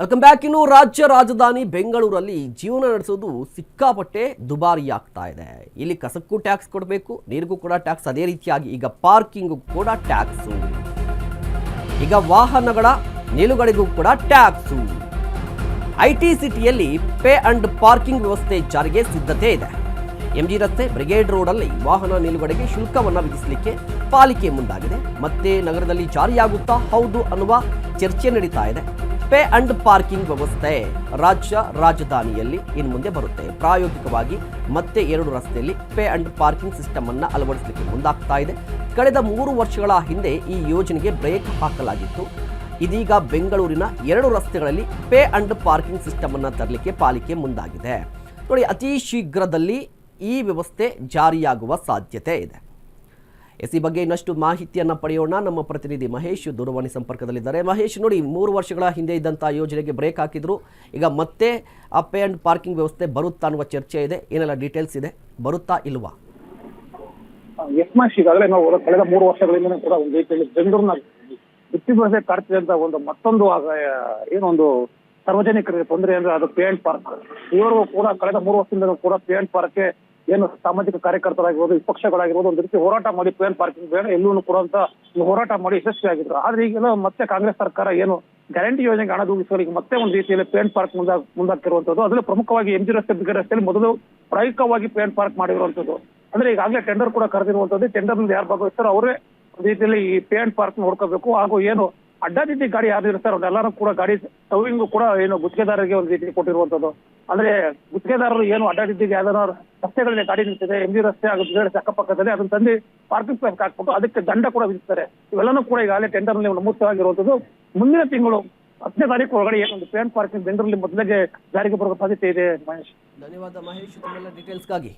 Welcome back ಇನ್ನು ರಾಜ್ಯ ರಾಜಧಾನಿ ಬೆಂಗಳೂರಲ್ಲಿ ಜೀವನ ನಡೆಸೋದು ಸಿಕ್ಕಾಪಟ್ಟೆ ದುಬಾರಿ ಆಗ್ತಾ ಇದೆ. ಇಲ್ಲಿ ಕಸಕ್ಕೂ ಟ್ಯಾಕ್ಸ್ ಕೊಡಬೇಕು, ನೀರಿಗೂ ಕೂಡ ಟ್ಯಾಕ್ಸ್ ಅದೇ ರೀತಿಯಾಗಿ ಈಗ ಪಾರ್ಕಿಂಗು ಕೂಡ ಟ್ಯಾಕ್ಸು ಈಗ ವಾಹನಗಳ ನಿಲುಗಡೆಗೂ ಕೂಡ ಟ್ಯಾಕ್ಸು ಐ ಟಿ ಸಿಟಿಯಲ್ಲಿ ಪೇ ಅಂಡ್ ಪಾರ್ಕಿಂಗ್ ವ್ಯವಸ್ಥೆ ಜಾರಿಗೆ ಸಿದ್ಧತೆ ಇದೆ. ಎಂಜಿ ರಸ್ತೆ ಬ್ರಿಗೇಡ್ ರೋಡಲ್ಲಿ ವಾಹನ ನಿಲುಗಡೆಗೆ ಶುಲ್ಕವನ್ನು ವಿಧಿಸಲಿಕ್ಕೆ ಪಾಲಿಕೆ ಮುಂದಾಗಿದೆ. ಮತ್ತೆ ನಗರದಲ್ಲಿ ಜಾರಿಯಾಗುತ್ತಾ ಹೌದು ಅನ್ನುವ ಚರ್ಚೆ ನಡೀತಾ ಇದೆ. ಪೇ ಅಂಡ್ ಪಾರ್ಕಿಂಗ್ ವ್ಯವಸ್ಥೆ ರಾಜ್ಯ ರಾಜಧಾನಿಯಲ್ಲಿ ಇನ್ನು ಮುಂದೆ ಬರುತ್ತೆ. ಪ್ರಾಯೋಗಿಕವಾಗಿ ಮತ್ತೆ ಎರಡು ರಸ್ತೆಯಲ್ಲಿ ಪೇ ಅಂಡ್ ಪಾರ್ಕಿಂಗ್ ಸಿಸ್ಟಮ್ ಅನ್ನ ಅಳವಡಿಸಲಿಕ್ಕೆ ಮುಂದಾಗ್ತಾ ಇದೆ. ಕಳೆದ ಮೂರು ವರ್ಷಗಳ ಹಿಂದೆ ಈ ಯೋಜನೆಗೆ ಬ್ರೇಕ್ ಹಾಕಲಾಗಿತ್ತು. ಇದೀಗ ಬೆಂಗಳೂರಿನ ಎರಡು ರಸ್ತೆಗಳಲ್ಲಿ ಪೇ ಅಂಡ್ ಪಾರ್ಕಿಂಗ್ ಸಿಸ್ಟಮ್ ಅನ್ನು ತರಲಿಕ್ಕೆ ಪಾಲಿಕೆ ಮುಂದಾಗಿದೆ. ನೋಡಿ, ಅತಿ ಶೀಘ್ರದಲ್ಲಿ ಈ ವ್ಯವಸ್ಥೆ ಜಾರಿಯಾಗುವ ಸಾಧ್ಯತೆ ಇದೆ. ಎಸ್, ಈ ಬಗ್ಗೆ ಇನ್ನಷ್ಟು ಮಾಹಿತಿಯನ್ನು ಪಡೆಯೋಣ. ನಮ್ಮ ಪ್ರತಿನಿಧಿ ಮಹೇಶ್ ದೂರವಾಣಿ ಸಂಪರ್ಕದಲ್ಲಿದ್ದಾರೆ. ಮಹೇಶ್, ನೋಡಿ, ಮೂರು ವರ್ಷಗಳ ಹಿಂದೆ ಇದ್ದಂಥ ಯೋಜನೆಗೆ ಬ್ರೇಕ್ ಹಾಕಿದ್ರು. ಈಗ ಮತ್ತೆ ಆ ಪೇ ಅಂಡ್ ಪಾರ್ಕಿಂಗ್ ವ್ಯವಸ್ಥೆ ಬರುತ್ತಾ ಅನ್ನುವ ಚರ್ಚೆ ಇದೆ. ಏನೆಲ್ಲ ಡೀಟೇಲ್ಸ್ ಇದೆ? ಬರುತ್ತಾ ಇಲ್ವಾ? ಯಶ್ಮಾಶ್ ಈಗಾಗಲೇ ನಾವು ಕಳೆದ ಮೂರು ವರ್ಷಗಳಿಂದ ಕೂಡ ಒಂದು ಬೆಂಗಳೂರಿನ ವೃತ್ತಿ ಕಾಡ್ತಿದೆ ಅಂತ ಒಂದು ಮತ್ತೊಂದು ಏನೊಂದು ಸಾರ್ವಜನಿಕರಿಗೆ ತೊಂದರೆ ಅಂದ್ರೆ ಅದು ಪೇ ಅಂಡ್ ಪಾರ್ಕ್. ಇವರು ಕೂಡ ಕಳೆದ ಮೂರು ವರ್ಷದಿಂದ ಕೂಡ ಪೇಂಟ್ ಅಂಡ್ ಪಾರ್ಕ್ಗೆ ಏನು ಸಾಮಾಜಿಕ ಕಾರ್ಯಕರ್ತರಾಗಿರ್ಬೋದು, ವಿಪಕ್ಷಗಳಾಗಿರ್ಬೋದು, ಒಂದು ರೀತಿ ಹೋರಾಟ ಮಾಡಿ ಪ್ಲೇನ್ ಪಾರ್ಕಿಂಗ್ ಬೇಡ ಎಲ್ಲೂ ಕೂಡ ಅಂತ ಹೋರಾಟ ಮಾಡಿ ಯಶಸ್ವಿಯಾಗಿದ್ರು. ಆದ್ರೆ ಈಗೆಲ್ಲ ಮತ್ತೆ ಕಾಂಗ್ರೆಸ್ ಸರ್ಕಾರ ಏನು ಗ್ಯಾರಂಟಿ ಯೋಜನೆಗೆ ಹಣ ದೂಗಿಸಲಿಕ್ಕೆ ಮತ್ತೆ ಒಂದು ರೀತಿಯಲ್ಲಿ ಪ್ಲೇನ್ ಪಾರ್ಕ್ ಮುಂದ ಮುಂದಾಕಿರುವಂತದ್ದು ಅದರಲ್ಲಿ ಪ್ರಮುಖವಾಗಿ ಎಂ ಜಿ ರಸ್ತೆ ಬಿಗಿ ರಸ್ತೆಯಲ್ಲಿ ಮೊದಲು ಪ್ರಾಯೋಗಿಕವಾಗಿ ಪ್ಲೇನ್ ಪಾರ್ಕ್ ಮಾಡಿರುವಂತದ್ದು. ಅಂದ್ರೆ ಈಗಾಗಲೇ ಟೆಂಡರ್ ಕೂಡ ಕರೆದಿರುವಂತದ್ದು ಟೆಂಡರ್ ಯಾರು ಭಾಗವಹಿಸ್ತಾರೋ ಅವರೇ ರೀತಿಯಲ್ಲಿ ಈ ಪ್ಲೇನ್ ಪಾರ್ಕ್ ನೋಡ್ಕೋಬೇಕು. ಹಾಗೂ ಏನು ಅಡ್ಡಾದಿಡ್ಡಿ ಗಾಡಿ ಯಾರು ಸರ್ ಅವ್ರೆಲ್ಲರೂ ಕೂಡ ಗಾಡಿ ಟವಿಂಗ್ ಕೂಡ ಏನು ಗುತ್ತಿಗೆದಾರರಿಗೆ ಒಂದು ರೀತಿ ಕೊಟ್ಟಿರುವಂತದ್ದು ಅಂದ್ರೆ ಗುತ್ತಿಗೆದಾರರು ಏನು ಅಡ್ಡ ರೀತಿಗೆ ಯಾವ್ದಾರ ರಸ್ತೆಗಳಲ್ಲಿ ಗಾಡಿ ನಿಂತಿದೆ ಎಂ ಜಿ ರಸ್ತೆ ಹಾಗೂ ಬೇರೆ ಅಕ್ಕಪಕ್ಕದಲ್ಲಿ ಅದನ್ನ ತಂದು ಪಾರ್ಕಿಂಗ್ ಪ್ಲೇಸ್ ಹಾಕ್ಬಿಟ್ಟು ಅದಕ್ಕೆ ದಂಡ ಕೂಡ ವಿಧಿಸ್ತಾರೆ. ಇವೆಲ್ಲನೂ ಕೂಡ ಈಗಾಗಲೇ ಟೆಂಡರ್ನಲ್ಲಿ ನಮೂದಿಸಲಾಗಿರುವಂತದ್ದು ಮುಂದಿನ ತಿಂಗಳು ಹತ್ತನೇ ತಾರೀಕು ಒಳಗಡೆ ಏನೊಂದು ಪೇನ್ ಪಾರ್ಕಿಂಗ್ ಬೆಂಗಳೂರಲ್ಲಿ ಮೊದಲಿಗೆ ಜಾರಿಗೆ ಬರುವ ಸಾಧ್ಯತೆ ಇದೆ, ಮಹೇಶ್. ಧನ್ಯವಾದ ಮಹೇಶ್ ಡೀಟೇಲ್ಸ್ಗಾಗಿ